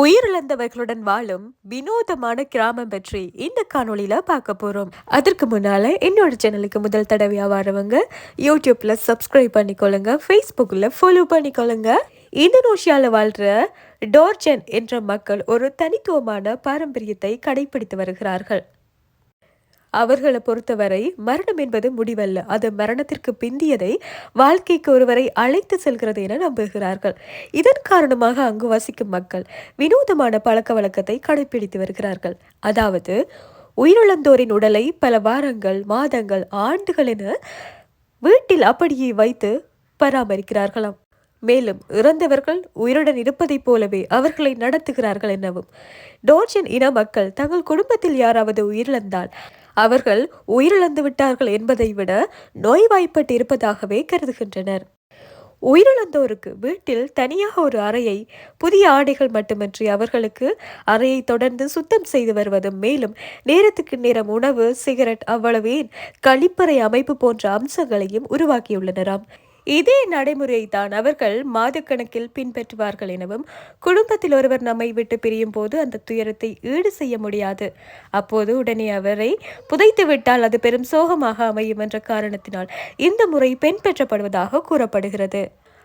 உயிரிழந்தவர்களுடன் வாழும் வினோதமான கிராமம் பற்றி இந்த காணொளியில பார்க்க போறோம். அதற்கு முன்னால என்னோட சேனலுக்கு முதல் தடவையா வரவங்க யூடியூப்ல சப்ஸ்கிரைப் பண்ணிக்கொள்ளுங்க ஃபேஸ்புக்கில் ஃபாலோ பண்ணிக்கொள்ளுங்க. இந்தோனேஷியாவில் வாழ்கிற டோர்ஜன் என்ற மக்கள் ஒரு தனித்துவமான பாரம்பரியத்தை கடைபிடித்து வருகிறார்கள். அவர்களை பொறுத்தவரை மரணம் என்பது முடிவல்ல. அது மரணத்திற்கு பிந்தியதை வாழ்க்கைக்கு ஒருவரை அழைத்து செல்கிறது என நம்புகிறார்கள். இதன் காரணமாக அங்கு வசிக்கும் மக்கள் வினோதமான பழக்க வழக்கத்தை கடைபிடித்து வருகிறார்கள். அதாவது உயிரிழந்தோரின் உடலை பல வாரங்கள் மாதங்கள் ஆண்டுகள் என வீட்டில் அப்படியே வைத்து பராமரிக்கிறார்களாம். மேலும் இறந்தவர்கள் உயிருடன் இருப்பதைப் போலவே அவர்களை நடத்துகிறார்கள் எனவும் டோர்ஜன் இன மக்கள் தங்கள் குடும்பத்தில் யாராவது உயிரிழந்தால் அவர்கள் உயிரிழந்து விட்டார்கள் என்பதை விட நோய்வாய்ப்பட்டு இருப்பதாகவே கருதுகின்றனர். உயிரிழந்தோருக்கு வீட்டில் தனியாக ஒரு அறையை புதிய ஆடைகள் மட்டுமின்றி அவர்களுக்கு அறையை தொடர்ந்து சுத்தம் செய்து வருவதும் மேலும் நேரத்துக்கு நேரம் உணவு சிகரெட் அவ்வளவே கழிப்பறை அமைப்பு போன்ற அம்சங்களையும் உருவாக்கியுள்ளனராம். இதே நடைமுறையை தான் அவர்கள் மாதக்கணக்கில் பின்பற்றுவார்கள் எனவும் குடும்பத்தில் ஒருவர் நம்மை விட்டு பிரியும் போது அந்த துயரத்தை ஈடு செய்ய முடியாது. அப்போது உடனே அவரை புதைத்து விட்டால் அது பெரும் சோகமாக அமையும் என்ற காரணத்தினால் இந்த முறை பின்பற்றப்படுவதாக கூறப்படுகிறது.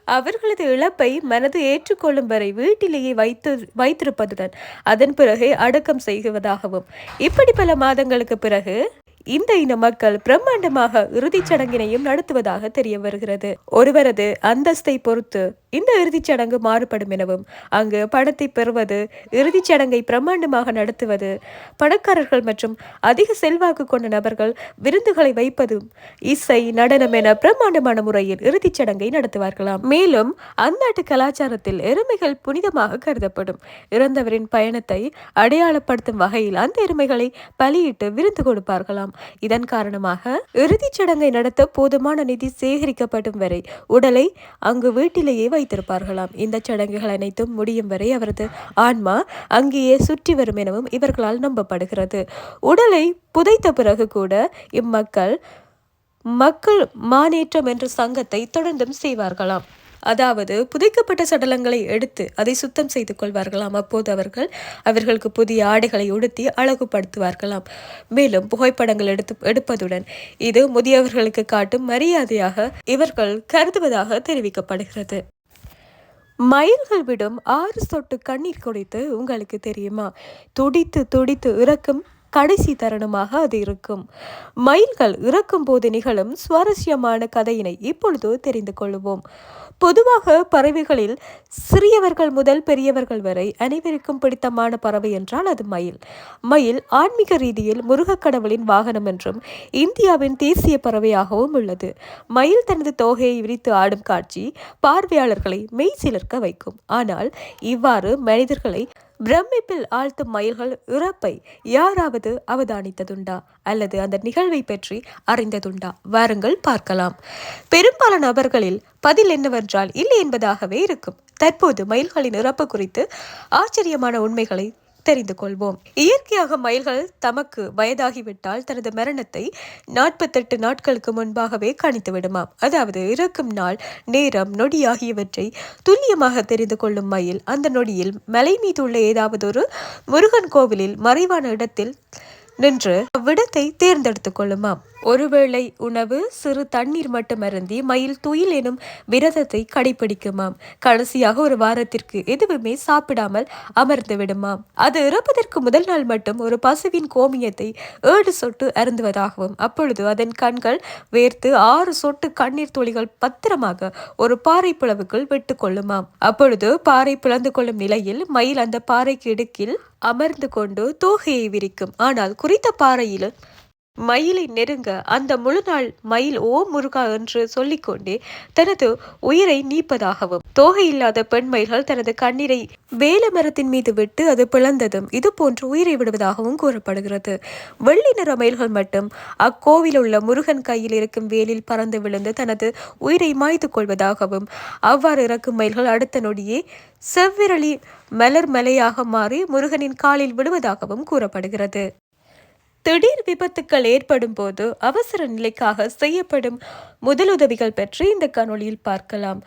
அவர்களது இழப்பை மனது ஏற்றுக்கொள்ளும் வரை வீட்டிலேயே வைத்து வைத்திருப்பதுடன் அதன் பிறகு அடக்கம் செய்வதாகவும் இப்படி பல மாதங்களுக்கு பிறகு இந்த இன மக்கள் பிரம்மாண்டமாக இறுதிச் சடங்கினையும் நடத்துவதாக தெரிய வருகிறது. ஒருவரது அந்தஸ்தை பொறுத்து இந்த இறுதிச் சடங்கு மாறுபடும் எனவும் அங்கு பணத்தை பெறுவது இறுதிச் சடங்கை பிரம்மாண்டமாக நடத்துவது பணக்காரர்கள் மற்றும் அதிக செல்வாக்கு கொண்ட நபர்கள் விருந்துகளை வைப்பதும் இசை நடனம் என பிரம்மாண்டமான முறையில் இறுதிச் சடங்கை நடத்துவார்களாம். மேலும் அந்நாட்டு கலாச்சாரத்தில் எருமைகள் புனிதமாக கருதப்படும். இறந்தவரின் பயணத்தை அடையாளப்படுத்தும் வகையில் அந்த எருமைகளை பலியிட்டு விருந்து கொடுப்பார்களாம். இதன் காரணமாக இறுதிச் சடங்கை நடத்த போதுமான நிதி சேகரிக்கப்படும் வரை உடலை அங்கு வீட்டிலேயே வைத்திருப்பார்களாம். இந்த சடங்குகள் அனைத்தும் முடியும் வரை அவரது ஆன்மா அங்கேயே சுற்றி வரும் எனவும் இவர்களால் நம்பப்படுகிறது. உடலை புதைத்த பிறகு கூட இம்மக்கள் மக்கள் மானேற்றம் என்ற சங்கத்தை தொடர்ந்தும் செய்வார்களாம். அதாவது புதைக்கப்பட்ட சடலங்களை எடுத்து அதை சுத்தம் செய்து கொள்வார்களாம். அப்போது அவர்கள் அவர்களுக்கு புதிய ஆடைகளை உடுத்தி அழகுபடுத்துவார்களாம். மேலும் புகைப்படங்கள் எடுத்து எடுப்பதுடன் இது முதியவர்களுக்கு காட்டும் மரியாதையாக இவர்கள் கருதுவதாக தெரிவிக்கப்படுகிறது. மயில்கள் விடும் ஆறு சொட்டு கண்ணீர் குடித்து உங்களுக்கு தெரியுமா? துடித்து துடித்து இறக்கும் கடைசி தருணமாக அது இருக்கும். மயில்கள் இறக்கும் போது நிகழும் சுவாரஸ்யமான கதையினை இப்பொழுது தெரிந்து கொள்வோம். பொதுவாக பறவைகளில் சிறியவர்கள் முதல் பெரியவர்கள் வரை அனைவருக்கும் பிடித்தமான பறவை என்றால் அது மயில். மயில் ஆன்மீக ரீதியில் முருகக்கடவுளின் வாகனம் என்றும் இந்தியாவின் தேசிய பறவையாகவும் உள்ளது. மயில் தனது தோகையை விரித்து ஆடும் காட்சி பார்வையாளர்களை மெய் சிலர்க்க வைக்கும். ஆனால் இவ்வாறு மனிதர்களை பிரமிப்பில் ஆழ்த்தும் மயில்கள் இறப்பை யாராவது அவதானித்ததுண்டா? அல்லது அந்த நிகழ்வை பற்றி அறிந்ததுண்டா? வாருங்கள் பார்க்கலாம். பெரும்பாலான நபர்களில் பதில் என்னவென்றால் இல்லை என்பதாகவே இருக்கும். தற்போது மயில்களின் இறப்பு குறித்து ஆச்சரியமான உண்மைகளை தெரிந்து கொள்வோம் இயற்கையாக மயில்கள் தமக்கு வயதாகிவிட்டால் தனது மரணத்தை நாற்பத்தெட்டு நாட்களுக்கு முன்பாகவே கணித்து விடுமாம் அதாவது இறக்கும் நாள் நேரம் நொடி ஆகியவற்றை துல்லியமாக தெரிந்து கொள்ளும் மயில் அந்த நொடியில் மலை மீது உள்ள ஏதாவது ஒரு முருகன் கோவிலில் மறைவான இடத்தில் நின்று அவ்விடத்தை தேர்ந்தெடுத்துக் கொள்ளுமாம் ஒருவேளை உணவு சிறு தண்ணீர் மட்டும் அருந்தி மயில் துயில் எனும் விரதத்தை கடைபிடிக்குமாம். கடைசியாக ஒரு வாரத்திற்கு எதுவுமே சாப்பிடாமல் அமர்ந்து விடுமாம். அது இறப்பதற்கு முதல் நாள் மட்டும் ஒரு பசுவின் கோமியத்தை ஏழு சொட்டு அருந்துவதாகவும் அப்பொழுது அதன் கண்கள் வேர்த்து ஆறு சொட்டு கண்ணீர் துளிகள் பத்திரமாக ஒரு பாறை பிளவுக்குள் விட்டு கொள்ளுமாம். அப்பொழுது பாறை பிளந்து கொள்ளும் நிலையில் மயில் அந்த பாறைக்கு இடுக்கில் அமர்ந்து கொண்டு தோகையை விரிக்கும். ஆனால் குறித்த பாறையிலும் மயிலை நெருங்க அந்த முழு நாள் மயில் ஓ முருகா என்று சொல்லிக்கொண்டே தனது உயிரை நீப்பதாகவும் தோகை இல்லாத பெண் மயில்கள் தனது கண்ணீரை வேல மரத்தின் மீது விட்டு அது பிளந்ததும் இது போன்று உயிரை விடுவதாகவும் கூறப்படுகிறது. வெள்ளி நிற மயில்கள் மட்டும் அக்கோவில் உள்ள முருகன் கையில் இருக்கும் வேலில் பறந்து விழுந்து தனது உயிரை மாய்த்து கொள்வதாகவும் அவ்வாறு இறக்கும் மயில்கள் அடுத்த நொடியே செவ்விரலி மலர் மலையாக மாறி முருகனின் காலில் விடுவதாகவும் கூறப்படுகிறது. திடீர் விபத்துக்கள் ஏற்படும் போது அவசர நிலைக்காக செய்யப்படும் முதலுதவிகள் பற்றி இந்த காணொளியில் பார்க்கலாம்.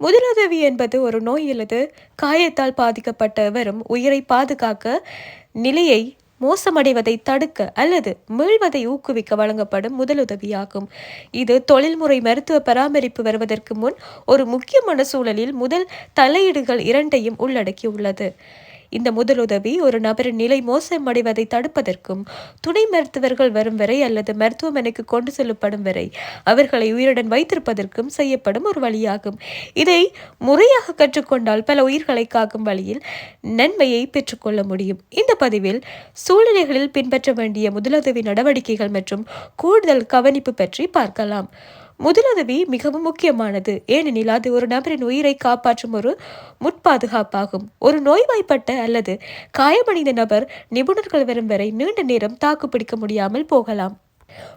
முதலுதவி என்பது ஒரு நோய் அல்லது காயத்தால் பாதிக்கப்பட்ட எவரும் உயிரை பாதுகாக்க நிலையை மோசமடைவதை தடுக்க அல்லது மீள்வதை ஊக்குவிக்க வழங்கப்படும் முதலுதவியாகும். இது தொழில்முறை மருத்துவ பராமரிப்பு வருவதற்கு முன் ஒரு முக்கியமான சூழலில் முதல் தலையீடுகள் இரண்டையும் உள்ளடக்கியுள்ளது. இந்த முதலுதவி ஒரு நபரின் நிலை மோசமடைவதை தடுப்பதற்கும் துணை மருத்துவர்கள் வரும் வரை அல்லது மருத்துவமனைக்கு கொண்டு செல்லப்படும் வரை அவர்களை உயிருடன் வைத்திருப்பதற்கும் செய்யப்படும் ஒரு வழியாகும். இதை முறையாக கற்றுக்கொண்டால் பல உயிர்களை காக்கும் வழியில் நன்மையை பெற்றுக்கொள்ள முடியும். இந்த பதிவில் சூழ்நிலைகளில் பின்பற்ற வேண்டிய முதலுதவி நடவடிக்கைகள் மற்றும் கூடுதல் கவனிப்பு பற்றி பார்க்கலாம். முதலுதவி மிகவும் முக்கியமானது. ஏனெனில் அது ஒரு நபரின் உயிரை காப்பாற்றும் ஒரு முற்பாதுகாப்பாகும். ஒரு நோய்வாய்ப்பட்ட அல்லது காயமடைந்த நபர் நிபுணர்கள் வரும் வரை நீண்ட நேரம் தாக்குப்பிடிக்க முடியாமல் போகலாம்.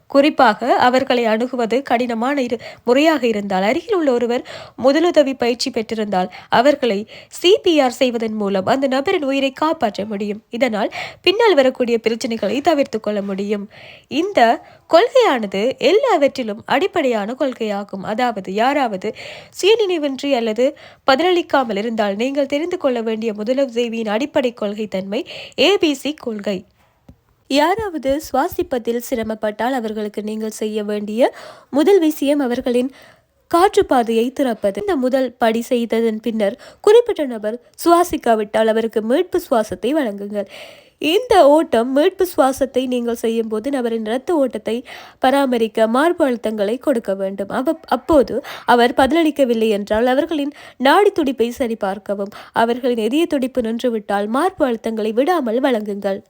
குறிப்பாக அவர்களை அணுகுவது கடினமான இரு முறையாக இருந்தால் அருகில் உள்ள ஒருவர் முதலுதவி பயிற்சி பெற்றிருந்தால் அவர்களை சிபிஆர் செய்வதன் மூலம் அந்த நபரின் உயிரை காப்பாற்ற முடியும். இதனால் பின்னால் வரக்கூடிய பிரச்சனைகளை தவிர்த்து கொள்ள முடியும். இந்த கொள்கையானது எல்லாவற்றிலும் அடிப்படையான கொள்கையாகும். அதாவது யாராவது சுயநினைவின்றி அல்லது பதிலளிக்காமல் இருந்தால் நீங்கள் தெரிந்து கொள்ள வேண்டிய முதலுதவியின் அடிப்படை கொள்கை தன்மை ஏபிசி கொள்கை. யாராவது சுவாசிப்பதில் சிரமப்பட்டால் அவர்களுக்கு நீங்கள் செய்ய வேண்டிய முதல் விஷயம் அவர்களின் காற்றுப்பாதையை திறப்பது. இந்த முதல் படி செய்ததன் பின்னர் குறிப்பிட்ட நபர் சுவாசிக்காவிட்டால் அவருக்கு மீட்பு சுவாசத்தை வழங்குங்கள். இந்த ஓட்டம் மீட்பு சுவாசத்தை நீங்கள் செய்யும்போது நபரின் இரத்த ஓட்டத்தை பராமரிக்க மார்பு அழுத்தங்களை கொடுக்க வேண்டும். அவ அப்போது அவர் பதிலளிக்கவில்லை என்றால் அவர்களின் நாடி துடிப்பை சரிபார்க்கவும். அவர்களின் எதிய துடிப்பு நின்றுவிட்டால் மார்பு அழுத்தங்களை விடாமல் வழங்குங்கள்.